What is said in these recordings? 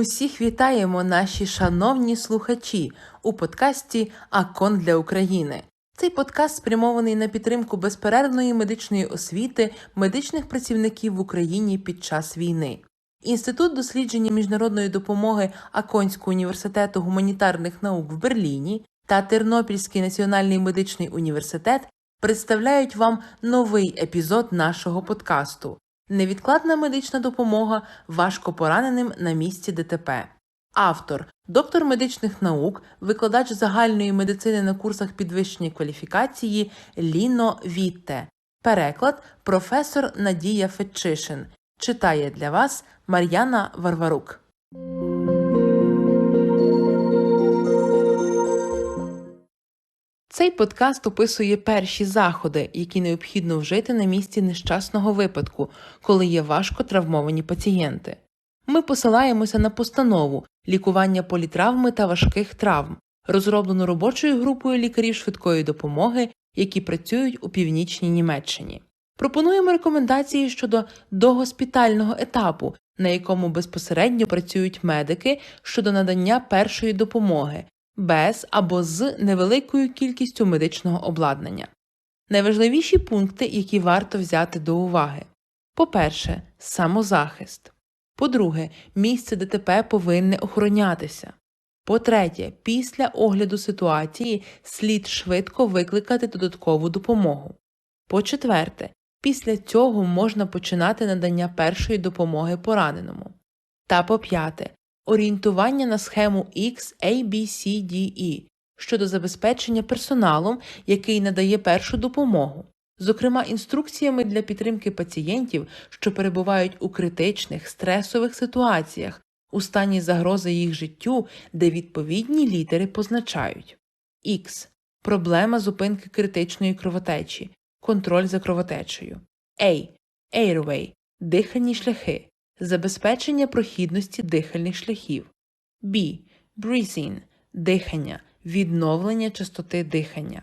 Усіх вітаємо, наші шановні слухачі, у подкасті Акон для України. Цей подкаст спрямований на підтримку безперервної медичної освіти медичних працівників в Україні під час війни. Інститут дослідження міжнародної допомоги Аконського університету гуманітарних наук в Берліні та Тернопільський національний медичний університет представляють вам новий епізод нашого подкасту Невідкладна медична допомога важко пораненим на місці ДТП. Автор доктор медичних наук, викладач загальної медицини на курсах підвищення кваліфікації Ліно Вітте. Переклад професор Надія Фетчишин. Читає для вас Мар'яна Варварук. Цей подкаст описує перші заходи, які необхідно вжити на місці нещасного випадку, коли є важко травмовані пацієнти. Ми посилаємося на постанову лікування політравми та важких травм, розроблену робочою групою лікарів швидкої допомоги, які працюють у північній Німеччині. Пропонуємо рекомендації щодо догоспітального етапу, на якому безпосередньо працюють медики щодо надання першої допомоги без або з невеликою кількістю медичного обладнання. Найважливіші пункти, які варто взяти до уваги. По-перше, самозахист. По-друге, місце ДТП повинне охоронятися. По-третє, після огляду ситуації слід швидко викликати додаткову допомогу. По-четверте, після цього можна починати надання першої допомоги пораненому. Та по п'яте, орієнтування на схему XABCDE щодо забезпечення персоналом, який надає першу допомогу, зокрема інструкціями для підтримки пацієнтів, що перебувають у критичних стресових ситуаціях, у стані загрози їх життю, де відповідні літери позначають. X проблема зупинки критичної кровотечі, контроль за кровотечею, A. Airway. Дихальні шляхи забезпечення прохідності дихальних шляхів, B. Breathing – дихання, відновлення частоти дихання,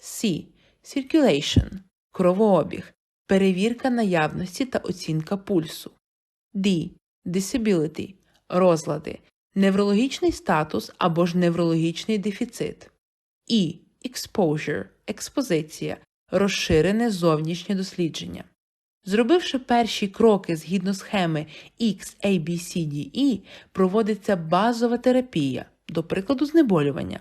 C. Circulation – кровообіг, перевірка наявності та оцінка пульсу, D. Disability – розлади, неврологічний статус або ж неврологічний дефіцит, E. Exposure – експозиція, розширене зовнішнє дослідження. Зробивши перші кроки згідно схеми XABCDE, проводиться базова терапія, до прикладу, знеболювання.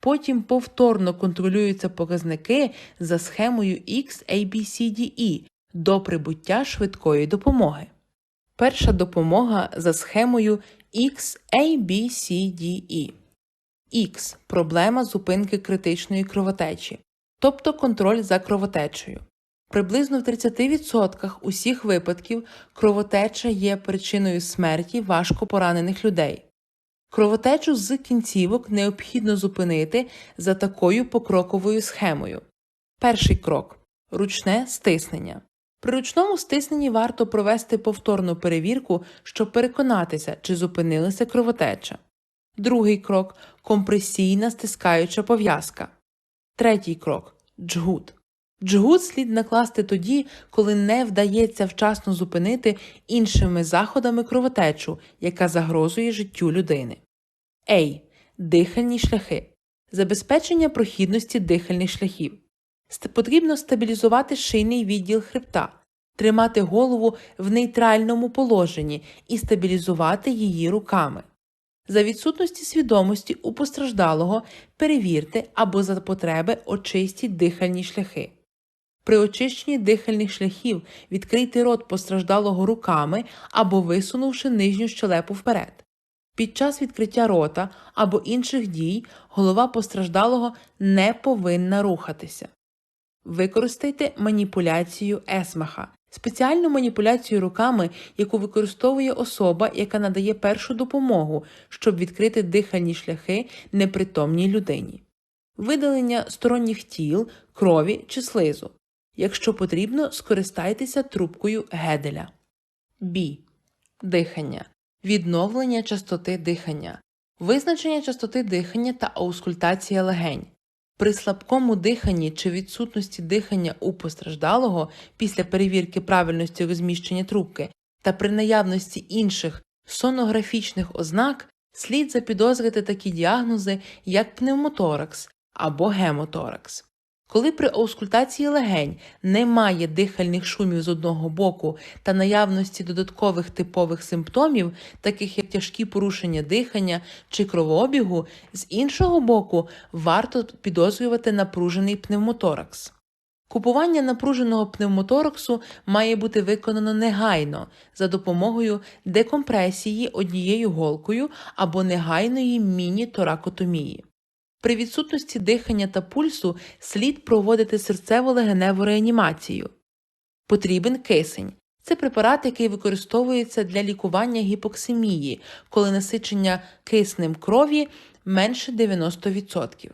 Потім повторно контролюються показники за схемою XABCDE до прибуття швидкої допомоги. Перша допомога за схемою XABCDE. X проблема зупинки критичної кровотечі, тобто контроль за кровотечею. Приблизно в 30% усіх випадків кровотеча є причиною смерті важко поранених людей. Кровотечу з кінцівок необхідно зупинити за такою покроковою схемою. Перший крок ручне стиснення. При ручному стисненні варто провести повторну перевірку, щоб переконатися, чи зупинилася кровотеча. Другий крок компресійна стискаюча пов'язка. Третій крок джгут. Джгут слід накласти тоді, коли не вдається вчасно зупинити іншими заходами кровотечу, яка загрозує життю людини. Ей. Дихальні шляхи. Забезпечення прохідності дихальних шляхів. Потрібно стабілізувати шийний відділ хребта, тримати голову в нейтральному положенні і стабілізувати її руками. За відсутності свідомості у постраждалого перевірте або за потреби очистіть дихальні шляхи. При очищенні дихальних шляхів відкрийте рот постраждалого руками або висунувши нижню щелепу вперед. Під час відкриття рота або інших дій голова постраждалого не повинна рухатися. Використайте маніпуляцію есмаха, спеціальну маніпуляцію руками, яку використовує особа, яка надає першу допомогу, щоб відкрити дихальні шляхи непритомній людині, видалення сторонніх тіл, крові чи слизу. Якщо потрібно, скористайтеся трубкою геделя. Б. Дихання. Відновлення частоти дихання. Визначення частоти дихання та аускультація легень. При слабкому диханні чи відсутності дихання у постраждалого після перевірки правильності розміщення трубки та при наявності інших сонографічних ознак слід запідозрити такі діагнози, як пневмоторакс або гемоторакс. Коли при аускультації легень немає дихальних шумів з одного боку та наявності додаткових типових симптомів, таких як тяжкі порушення дихання чи кровообігу, з іншого боку варто підозрювати напружений пневмоторакс. Купування напруженого пневмотораксу має бути виконано негайно за допомогою декомпресії однією голкою або негайної міні-торакотомії. При відсутності дихання та пульсу слід проводити серцево-легеневу реанімацію. Потрібен кисень. Це препарат, який використовується для лікування гіпоксимії, коли насичення киснем крові менше 90%.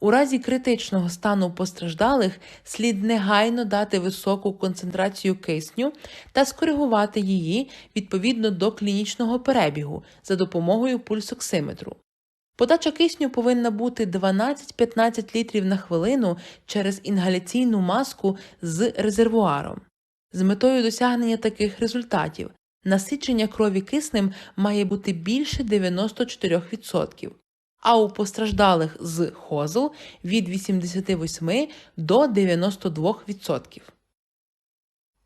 У разі критичного стану постраждалих слід негайно дати високу концентрацію кисню та скоригувати її відповідно до клінічного перебігу за допомогою пульсоксиметру. Подача кисню повинна бути 12-15 літрів на хвилину через інгаляційну маску з резервуаром. З метою досягнення таких результатів насичення крові киснем має бути більше 94%, а у постраждалих з хозл від 88 до 92%.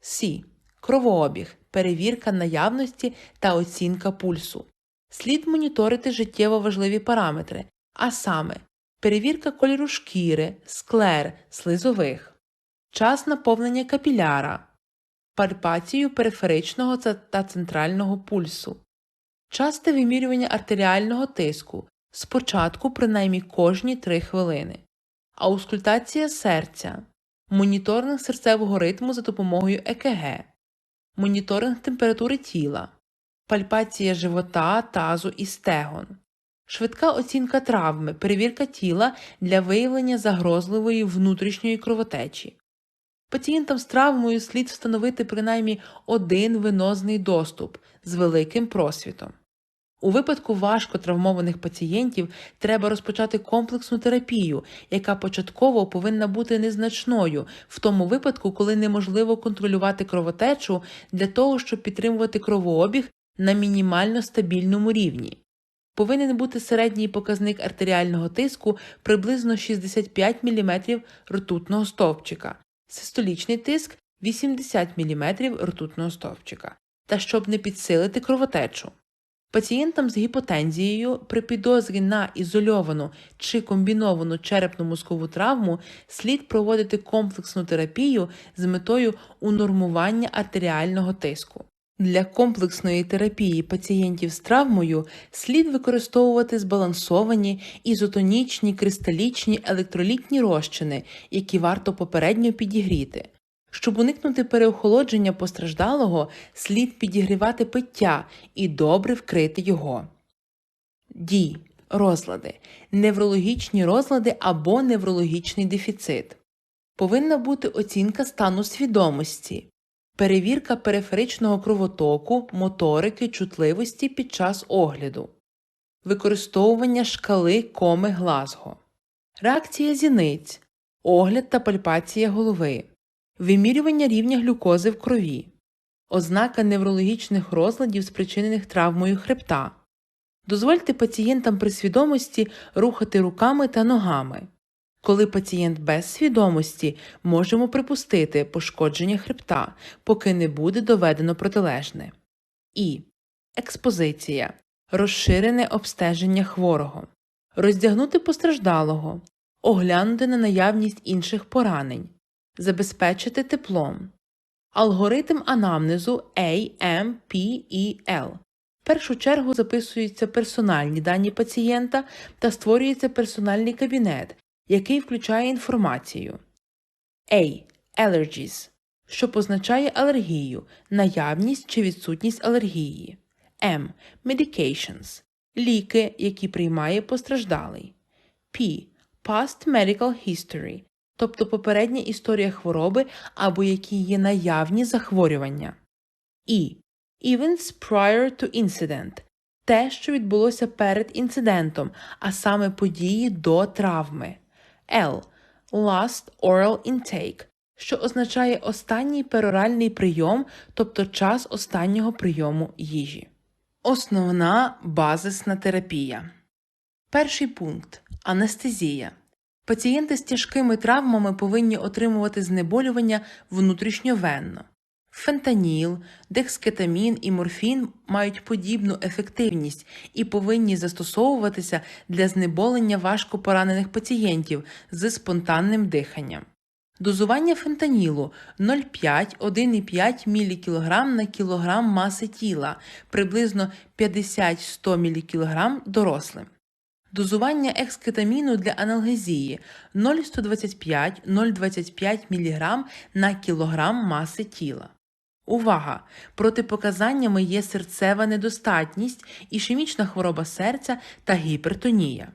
С. Кровообіг, перевірка наявності та оцінка пульсу. Слід моніторити життєво важливі параметри, а саме перевірка кольору шкіри, склер, слизових, час наповнення капіляра, пальпацію периферичного та центрального пульсу, часте вимірювання артеріального тиску спочатку принаймні кожні 3 хвилини, аускультація серця, моніторинг серцевого ритму за допомогою ЕКГ, моніторинг температури тіла пальпація живота, тазу і стегон, швидка оцінка травми, перевірка тіла для виявлення загрозливої внутрішньої кровотечі. Пацієнтам з травмою слід встановити принаймні один венозний доступ з великим просвітом. У випадку важко травмованих пацієнтів треба розпочати комплексну терапію, яка початково повинна бути незначною в тому випадку, коли неможливо контролювати кровотечу для того, щоб підтримувати кровообіг на мінімально стабільному рівні. Повинен бути середній показник артеріального тиску приблизно 65 мм ртутного стовпчика, систолічний тиск 80 мм ртутного стовпчика, та щоб не підсилити кровотечу. Пацієнтам з гіпотензією при підозрі на ізольовану чи комбіновану черепно-мозкову травму слід проводити комплексну терапію з метою унормування артеріального тиску. Для комплексної терапії пацієнтів з травмою слід використовувати збалансовані ізотонічні кристалічні електролітні розчини, які варто попередньо підігріти. Щоб уникнути переохолодження постраждалого, слід підігрівати пиття і добре вкрити його. Ді. Розлади. Неврологічні розлади або неврологічний дефіцит. Повинна бути оцінка стану свідомості перевірка периферичного кровотоку, моторики, чутливості під час огляду, використовування шкали коми Глазго, реакція зіниць, огляд та пальпація голови, вимірювання рівня глюкози в крові, ознака неврологічних розладів, спричинених травмою хребта. Дозвольте пацієнтам при свідомості рухати руками та ногами. Коли пацієнт без свідомості, можемо припустити пошкодження хребта, поки не буде доведено протилежне. І. Експозиція. Розширене обстеження хворого, роздягнути постраждалого, оглянути на наявність інших поранень, забезпечити теплом, алгоритм анамнезу AMPEL. В першу чергу записуються персональні дані пацієнта та створюється персональний кабінет, який включає інформацію A. Allergies, що позначає алергію, наявність чи відсутність алергії. M. Medications ліки, які приймає постраждалий. P. Past Medical History, тобто попередня історія хвороби або які є наявні захворювання. E. Events prior to incident те, що відбулося перед інцидентом, а саме події до травми. L. Last oral intake, що означає останній пероральний прийом, тобто час останнього прийому їжі. Основна базисна терапія. Перший пункт анестезія. Пацієнти з тяжкими травмами повинні отримувати знеболювання внутрішньовенно. Фентаніл, декскетамін і морфін мають подібну ефективність і повинні застосовуватися для знеболення важко поранених пацієнтів з спонтанним диханням. Дозування фентанілу 0,5-1,5 мг на кілограм маси тіла, приблизно 50-100 мг дорослим. Дозування екскетаміну для аналгезії 0,125-0,25 мг на кілограм маси тіла. Увага! Протипоказаннями є серцева недостатність, ішемічна хвороба серця та гіпертонія.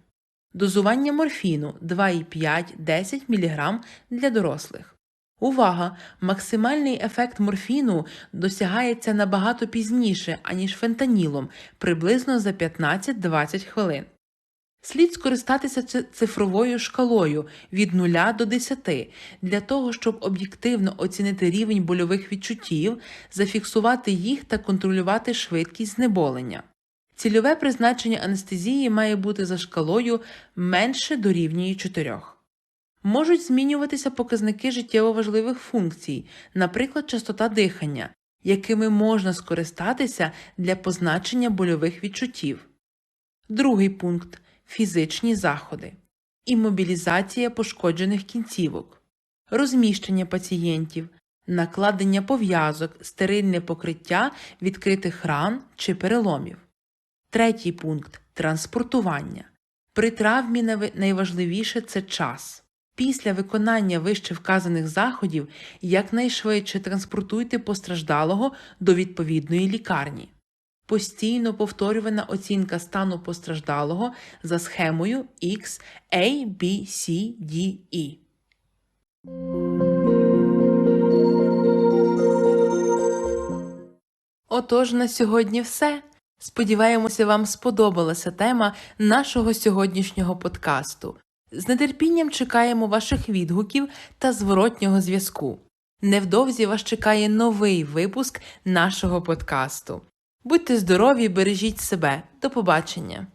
Дозування морфіну 2,5-10 мг для дорослих. Увага! Максимальний ефект морфіну досягається набагато пізніше, аніж фентанілом, приблизно за 15-20 хвилин. Слід скористатися цифровою шкалою від 0 до 10 для того, щоб об'єктивно оцінити рівень больових відчуттів, зафіксувати їх та контролювати швидкість знеболення. Цільове призначення анестезії має бути за шкалою менше дорівнює 4. Можуть змінюватися показники життєво важливих функцій, наприклад, частота дихання, якими можна скористатися для позначення больових відчуттів. Другий пункт фізичні заходи, іммобілізація пошкоджених кінцівок, розміщення пацієнтів, накладення пов'язок, стерильне покриття відкритих ран чи переломів. Третій пункт транспортування. При травмі найважливіше це час. Після виконання вище вказаних заходів якнайшвидше транспортуйте постраждалого до відповідної лікарні. Постійно повторювана оцінка стану постраждалого за схемою X A, B, C, D, E. Отож, на сьогодні все. Сподіваємося, вам сподобалася тема нашого сьогоднішнього подкасту. З нетерпінням чекаємо ваших відгуків та зворотнього зв'язку. Невдовзі вас чекає новий випуск нашого подкасту. Будьте здорові, бережіть себе. До побачення!